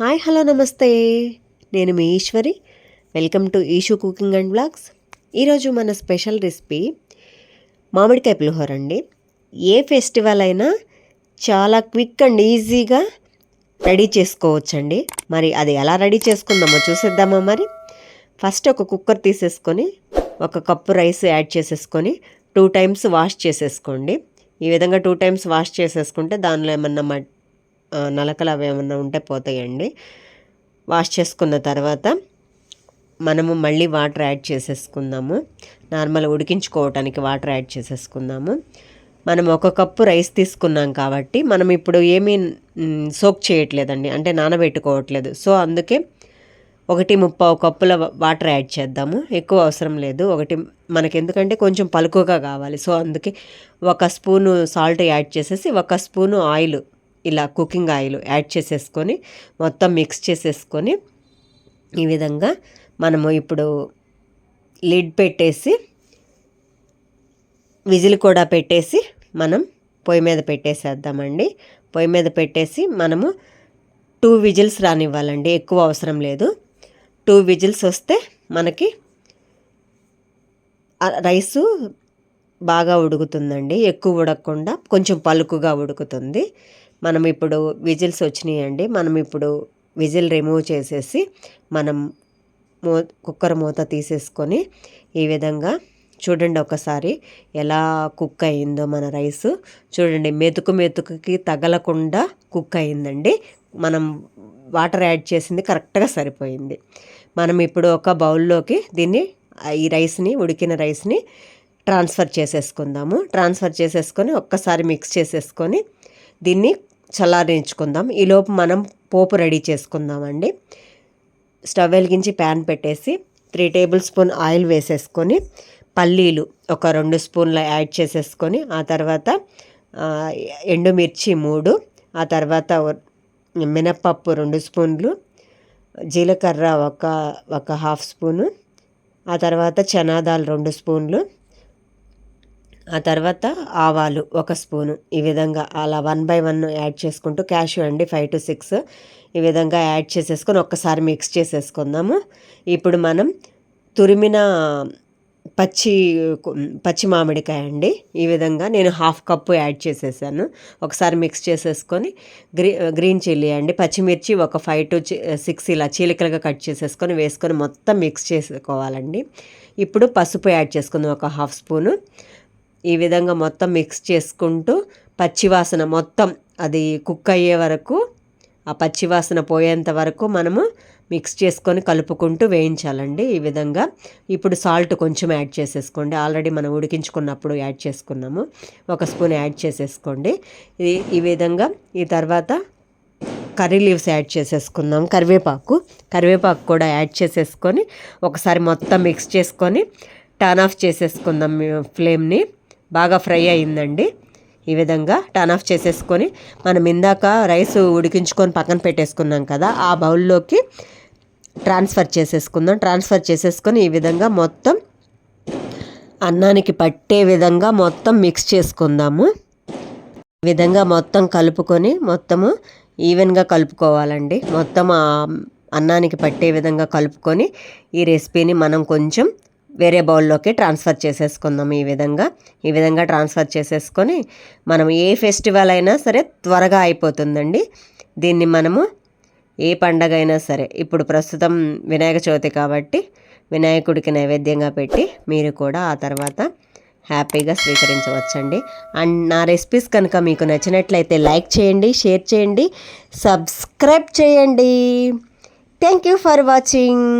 Hi hello నమస్తే. నేను మీ Eshwari. Welcome to Eshu cooking and blogs. ఈరోజు మన స్పెషల్ రెసిపీ మామిడికాయ పులిహోర అండి. ఏ ఫెస్టివల్ అయినా చాలా క్విక్ అండ్ ఈజీగా రెడీ చేసుకోవచ్చండి. మరి అది ఎలా రెడీ చేసుకుందామో చూసేద్దామా మరి? ఫస్ట్ ఒక కుక్కర్ తీసేసుకొని ఒక కప్పు రైస్ యాడ్ చేసేసుకొని టూ టైమ్స్ వాష్ చేసేసుకోండి. ఈ విధంగా టూ టైమ్స్ వాష్ చేసేసుకుంటే దానిలో ఏమన్నా మట్ నలకలు అవి ఏమన్నా ఉంటే పోతాయండి. వాష్ చేసుకున్న తర్వాత మనము మళ్ళీ వాటర్ యాడ్ చేసేసుకుందాము. నార్మల్ ఉడికించుకోవటానికి వాటర్ యాడ్ చేసేసుకుందాము. మనం ఒక కప్పు రైస్ తీసుకున్నాం కాబట్టి మనం ఇప్పుడు ఏమీ సోక్ చేయట్లేదండి. అంటే నానబెట్టుకోవట్లేదు. సో అందుకే ఒకటి ముప్పావు కప్పుల వాటర్ యాడ్ చేద్దాము. ఎక్కువ అవసరం లేదు. ఒకటి మనకి ఎందుకంటే కొంచెం పలుకుగా కావాలి. సో అందుకే ఒక స్పూను సాల్ట్ యాడ్ చేసేసి ఒక స్పూను ఆయిల్ ఇలా కుకింగ్ ఆయిల్ యాడ్ చేసేసుకొని మొత్తం మిక్స్ చేసేసుకొని ఈ విధంగా మనము ఇప్పుడు లిడ్ పెట్టేసి విజిల్ కూడా పెట్టేసి మనం పొయ్యి మీద పెట్టేసేద్దామండి. పొయ్యి మీద పెట్టేసి మనము టూ విజిల్స్ రానివ్వాలండి ఎక్కువ అవసరం లేదు. టూ విజిల్స్ వస్తే మనకి రైసు బాగా ఉడుకుతుందండి ఎక్కువ ఉడకకుండా కొంచెం పలుకుగా ఉడుకుతుంది. మనం ఇప్పుడు విజిల్స్ వచ్చినాయండి. మనం ఇప్పుడు విజిల్ రిమూవ్ చేసేసి మనం మూ కుక్కర్ మూత తీసేసుకొని ఈ విధంగా చూడండి ఒకసారి ఎలా కుక్ అయిందో మన రైస్. చూడండి మెతుకు మెతుకుకి తగలకుండా కుక్ అయిందండి. మనం వాటర్ యాడ్ చేసింది కరెక్ట్గా సరిపోయింది. మనం ఇప్పుడు ఒక బౌల్లోకి దీన్ని ఈ రైస్ని ఉడికిన రైస్ని ట్రాన్స్ఫర్ చేసేసుకుందాము. ట్రాన్స్ఫర్ చేసేసుకొని ఒక్కసారి మిక్స్ చేసేసుకొని దీన్ని చల్లారించుకుందాం. ఈలోపు మనం పోపు రెడీ చేసుకుందామండి. స్టవ్ వెలిగించి ప్యాన్ పెట్టేసి త్రీ టేబుల్ స్పూన్ ఆయిల్ వేసేసుకొని పల్లీలు ఒక రెండు స్పూన్ల యాడ్ చేసేసుకొని ఆ తర్వాత ఎండుమిర్చి మూడు ఆ తర్వాత మినప్పప్పు రెండు స్పూన్లు జీలకర్ర ఒక ఒక హాఫ్ స్పూను ఆ తర్వాత చనాదాలు రెండు స్పూన్లు ఆ తర్వాత ఆవాలు ఒక స్పూను. ఈ విధంగా అలా వన్ బై వన్ యాడ్ చేసుకుంటూ క్యాషు అండి ఫైవ్ టు సిక్స్. ఈ విధంగా యాడ్ చేసేసుకొని ఒక్కసారి మిక్స్ చేసేసుకుందాము. ఇప్పుడు మనం తురిమిన పచ్చి పచ్చి మామిడికాయ అండి. ఈ విధంగా నేను హాఫ్ కప్పు యాడ్ చేసేసాను. ఒకసారి మిక్స్ చేసేసుకొని గ్రీ గ్రీన్ చిల్లీ అండి. పచ్చిమిర్చి ఒక ఫైవ్ టు సిక్స్ ఇలా చీలికలుగా కట్ చేసేసుకొని వేసుకొని మొత్తం మిక్స్ చేసుకోవాలండి. ఇప్పుడు పసుపు యాడ్ చేసుకుందాం. ఒక హాఫ్ స్పూను. ఈ విధంగా మొత్తం మిక్స్ చేసుకుంటూ పచ్చివాసన మొత్తం అది కుక్ అయ్యే వరకు ఆ పచ్చివాసన పోయేంత వరకు మనము మిక్స్ చేసుకొని కలుపుకుంటూ వేయించాలండి ఈ విధంగా. ఇప్పుడు సాల్ట్ కొంచెం యాడ్ చేసేసుకోండి. ఆల్రెడీ మనం ఉడికించుకున్నప్పుడు యాడ్ చేసుకున్నాము. ఒక స్పూన్ యాడ్ చేసేసుకోండి. ఈ ఈ విధంగా ఈ తర్వాత కర్రీ లీవ్స్ యాడ్ చేసేసుకుందాం. కరివేపాకు కరివేపాకు కూడా యాడ్ చేసేసుకొని ఒకసారి మొత్తం మిక్స్ చేసుకొని టర్న్ ఆఫ్ చేసేసుకుందాం ఫ్లేమ్ని బాగా ఫ్రై అయిందండి. ఈ విధంగా టర్న్ ఆఫ్ చేసేసుకొని మనం ఇందాక రైస్ ఉడికించుకొని పక్కన పెట్టేసుకున్నాం కదా ఆ బౌల్లోకి ట్రాన్స్ఫర్ చేసేసుకుందాం. ట్రాన్స్ఫర్ చేసేసుకొని ఈ విధంగా మొత్తం అన్నానికి పట్టే విధంగా మొత్తం మిక్స్ చేసుకుందాము. ఈ విధంగా మొత్తం కలుపుకొని మొత్తము ఈవెన్గా కలుపుకోవాలండి. మొత్తం అన్నానికి పట్టే విధంగా కలుపుకొని ఈ రెసిపీని మనం కొంచెం వేరే బౌల్లోకి ట్రాన్స్ఫర్ చేసేసుకుందాం ఈ విధంగా. ఈ విధంగా ట్రాన్స్ఫర్ చేసేసుకొని మనం ఏ ఫెస్టివల్ అయినా సరే త్వరగా అయిపోతుందండి. దీన్ని మనము ఏ పండగ అయినా సరే ఇప్పుడు ప్రస్తుతం వినాయక చవితి కాబట్టి వినాయకుడికి నైవేద్యంగా పెట్టి మీరు కూడా ఆ తర్వాత హ్యాపీగా స్వీకరించవచ్చండి. అండ్ నా రెసిపీస్ కనుక మీకు నచ్చినట్లయితే లైక్ చేయండి షేర్ చేయండి సబ్స్క్రైబ్ చేయండి. Thank you for watching.